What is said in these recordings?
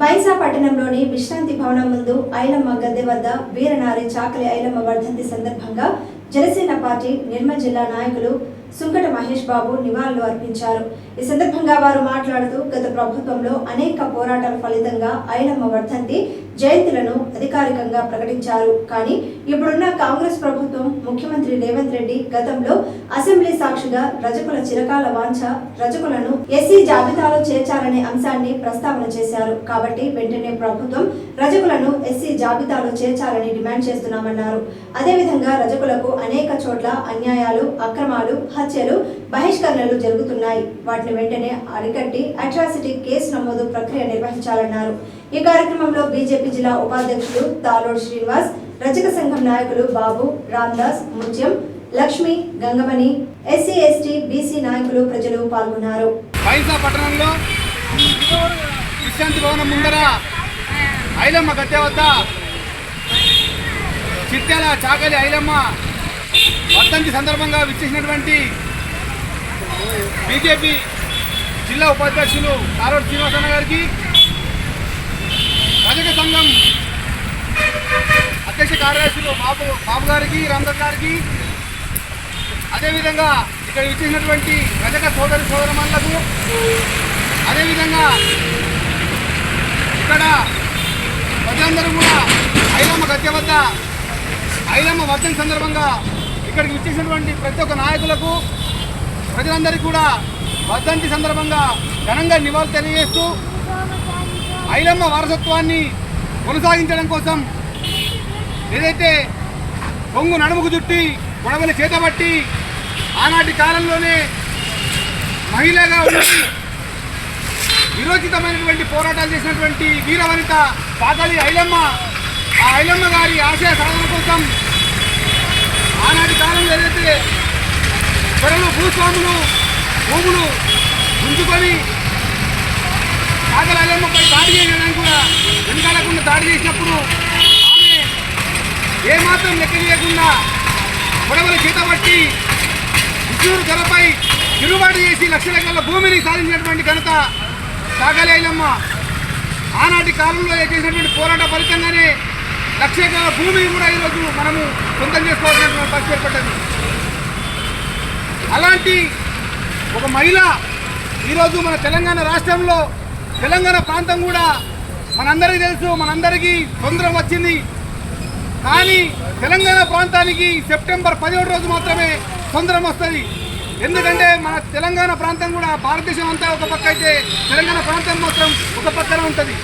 పైసా పట్టణంలోని విశ్రాంతి భవనం ముందు ఐలమ్మ గద్దె వద్ద వీరనారి చాకలి ఐలమ్మ వర్ధంతి సందర్భంగా జనసేన పార్టీ నిర్మల్ జిల్లా నాయకులు సుంకట మహేష్ బాబు నివాళులు అర్పించారు. ఈ సందర్భంగా వారు మాట్లాడుతూ గత ప్రభుత్వంలో అనేక పోరాటాల ఫలితంగా ఐలమ్మ వర్ధంతి జయంతులను అధికారికంగా ప్రకటించారు. కానీ ఇప్పుడున్న కాంగ్రెస్ ప్రభుత్వం ముఖ్యమంత్రి రేవంత్ రెడ్డి గతంలో అసెంబ్లీ సాక్షిగా రజకుల చిరకాల వాంఛ రజకులను ఎస్సీ జాబితాలో చేర్చాలనే అంశాన్ని ప్రస్తావన చేశారు. కాబట్టి వెంటనే ప్రభుత్వం రజకులను ఎస్సీ జాబితాలో చేర్చాలని డిమాండ్ చేస్తున్నామన్నారు. అదేవిధంగా రజకులకు అనేక చోట్ల అన్యాయాలు అక్రమాలు హత్యలు బహిష్కరణలు జరుగుతున్నాయి. వాటిని వెంటనే అరికట్టి అట్రాసిటీ కేసు నమోదు ప్రక్రియ నిర్వహించాలన్నారు. ఈ కార్యక్రమంలో బీజేపీ జిల్లా ఉపాధ్యక్షులు తాలోడ్ శ్రీనివాస్ రచక సంఘం నాయకులు Babu Ramdas Mutyam Lakshmi Gangamani SC ST BC నాయకులు ప్రజలు పాల్గొన్నారు. బైసా పట్టణంలో విశ్రాంతి భవనం ముందర ఐలమ్మ గద్దె వద్ద చాకలి ఐలమ్మ వర్ధంతి సందర్భంగా విచ్చేసినటువంటి బీజేపీ జిల్లా ఉపాధ్యక్షులు కారోడ్ శ్రీనివాసన్న గారికి రజక సంఘం అధ్యక్ష కార్యదర్శులు బాబు బాబు గారికి రామదాస్ గారికి. అదేవిధంగా ఇక్కడ ఇచ్చినటువంటి రజక సోదరి సోదరమణులకు అదేవిధంగా ఇక్కడ ప్రజలందరూ కూడా ఐలమ్మ గద్దె వద్ద ఐలమ్మ వర్ధన సందర్భంగా ఇక్కడికి ఇచ్చేసినటువంటి ప్రతి ఒక్క నాయకులకు ప్రజలందరికీ కూడా వర్ధంతి సందర్భంగా ఘనంగా నివాళులు తెలియజేస్తూ ఐలమ్మ వారసత్వాన్ని కొనసాగించడం కోసం ఏదైతే కొంగు నడుముకు చుట్టి గొడవలు చేతబట్టి ఆనాటి కాలంలోనే మహిళగా ఉండి విరోచితమైనటువంటి పోరాటాలు చేసినటువంటి వీరవనిత పాతలి ఐలమ్మ ఆ ఐలమ్మ గారి ఆశయ సాధన కోసం ఆనాటి కాలంలో ఏదైతే త్వరలో భూస్వాములు భూములు గుంజుకొని పాతల ఐలమ్మపై దాడి చేయడానికి కూడా వెనకాలకుండా దాడి చేసినప్పుడు ఆమె ఏమాత్రం లెక్క చేయకుండా గొడవలు చేతబట్టి విష్ణుడు ధరపై తిరుగుబాటు చేసి లక్ష లక్షల భూమిని సాధించినటువంటి ఘనత సాగలేలమ్మ ఆనాటి కాలంలో చేసినటువంటి పోరాట ఫలితంగానే లక్ష ఎకరాల భూమిని కూడా ఈరోజు మనము సొంతం చేసుకోవాల్సినటువంటి పరిస్థితి ఏర్పడ్డది. అలాంటి ఒక మహిళ ఈరోజు మన తెలంగాణ రాష్ట్రంలో తెలంగాణ ప్రాంతం కూడా మనందరికీ తెలుసు మనందరికీ తొందర వచ్చింది. కానీ తెలంగాణ ప్రాంతానికి సెప్టెంబర్ పదిహేడు రోజు మాత్రమే తొందరం వస్తుంది. ఎందుకంటే మన తెలంగాణ ప్రాంతం కూడా భారతదేశం అంతా ఒక పక్క అయితే తెలంగాణ ప్రాంతం మాత్రం ఒక పక్కన ఉంటుంది.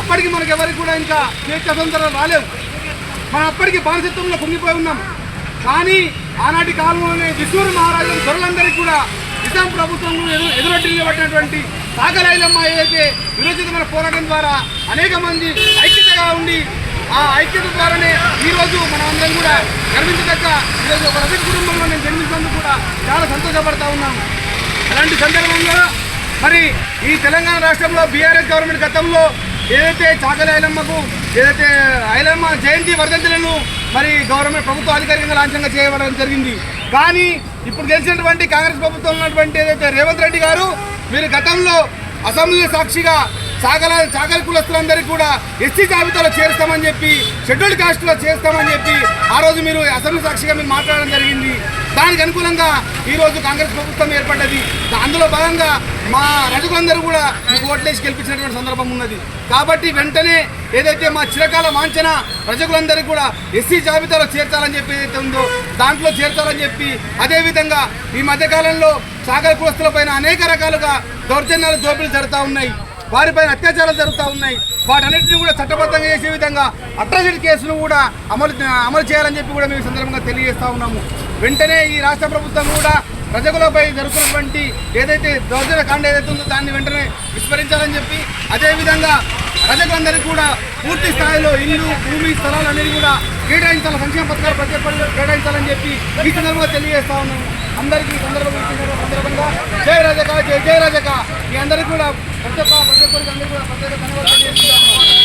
అప్పటికి మనకి ఎవరికి కూడా ఇంకా స్వేచ్ఛ స్వతంత్రం రాలేవు. మనం అప్పటికి బానిసత్వంలో కుంగిపోయి ఉన్నాం. కానీ ఆనాటి కాలంలోనే విశ్వరు మహారాజు దొరలందరికీ కూడా నిజాం ప్రభుత్వం ఎదు- ఎదురొడ్డి నిలబడినటువంటి సాగరైలమ్మ ఏదైతే విరోచితమైన పోరాటం ద్వారా అనేక మంది ఐక్యతగా ఉండి ఆ ఐక్యత ద్వారానే ఈరోజు మనం అందరం కూడా గర్వించదగ్గ ఈరోజు ఒక రజక కుటుంబంలో నేను జన్మించినందుకు కూడా చాలా సంతోషపడతా ఉన్నాను అలాంటి సందర్భంలో మరి ఈ తెలంగాణ రాష్ట్రంలో బీఆర్ఎస్ గవర్నమెంట్ గతంలో ఏదైతే చాకలి ఐలమ్మకు ఏదైతే ఐలమ్మ జయంతి వర్ధంతులను మరి గవర్నమెంట్ ప్రభుత్వ అధికారికంగా లాంఛనంగా చేయబడడం జరిగింది. కానీ ఇప్పుడు గెలిచినటువంటి కాంగ్రెస్ ప్రభుత్వం ఉన్నటువంటి ఏదైతే రేవంత్ రెడ్డి గారు మీరు గతంలో అసెంబ్లీ సాక్షిగా సాగల సాగల కులస్తులందరికీ కూడా ఎస్సీ జాబితాలో చేరుస్తామని చెప్పి షెడ్యూల్డ్ కాస్ట్లో చేస్తామని చెప్పి ఆ రోజు మీరు అసెంబ్లీ సాక్షిగా మీరు మాట్లాడడం జరిగింది. దానికి అనుకూలంగా ఈరోజు కాంగ్రెస్ ప్రభుత్వం ఏర్పడ్డది. అందులో భాగంగా మా రజకులందరూ కూడా మీకు ఓట్లేసి గెలిపించినటువంటి సందర్భం ఉన్నది. కాబట్టి వెంటనే ఏదైతే మా చిరకాల వాంఛన ప్రజలందరికీ కూడా ఎస్సీ జాబితాలో చేర్చాలని చెప్పి ఏదైతే ఉందో దాంట్లో చేర్చాలని చెప్పి అదేవిధంగా ఈ మధ్యకాలంలో సాగర కులస్తులపైన అనేక రకాలుగా దౌర్జన్యాలు దోపిడీలు జరుగుతూ ఉన్నాయి. వారిపైన అత్యాచారాలు జరుగుతూ ఉన్నాయి. వాటన్నిటిని కూడా చట్టబద్ధంగా చేసే విధంగా అట్రాసిటీ కేసును కూడా అమలు అమలు చేయాలని చెప్పి కూడా మేము సందర్భంగా తెలియజేస్తా ఉన్నాము. వెంటనే ఈ రాష్ట్ర ప్రభుత్వం కూడా ప్రజలపై జరుగుతున్నటువంటి ఏదైతే దౌర్జన్య కాండ ఏదైతే ఉందో దాన్ని వెంటనే విస్మరించాలని చెప్పి అదేవిధంగా ప్రజలందరికీ కూడా పూర్తి స్థాయిలో ఇల్లు భూమి స్థలాలు అనేది కూడా కేటాయించాలి సంక్షేమ పథకాలు ప్రతి ఒక్కరు కేటాయించాలని చెప్పి ఈ సందర్భంగా తెలియజేస్తా ఉన్నాము. అందరికీ సందర్భంగా సందర్భంగా జై జయ జై జై మీ అందరికీ కూడా ప్రతి ఒక్క ప్రతి ఒక్కరికి అందరికీ కూడా ప్రత్యేక ధన్యవాదాలు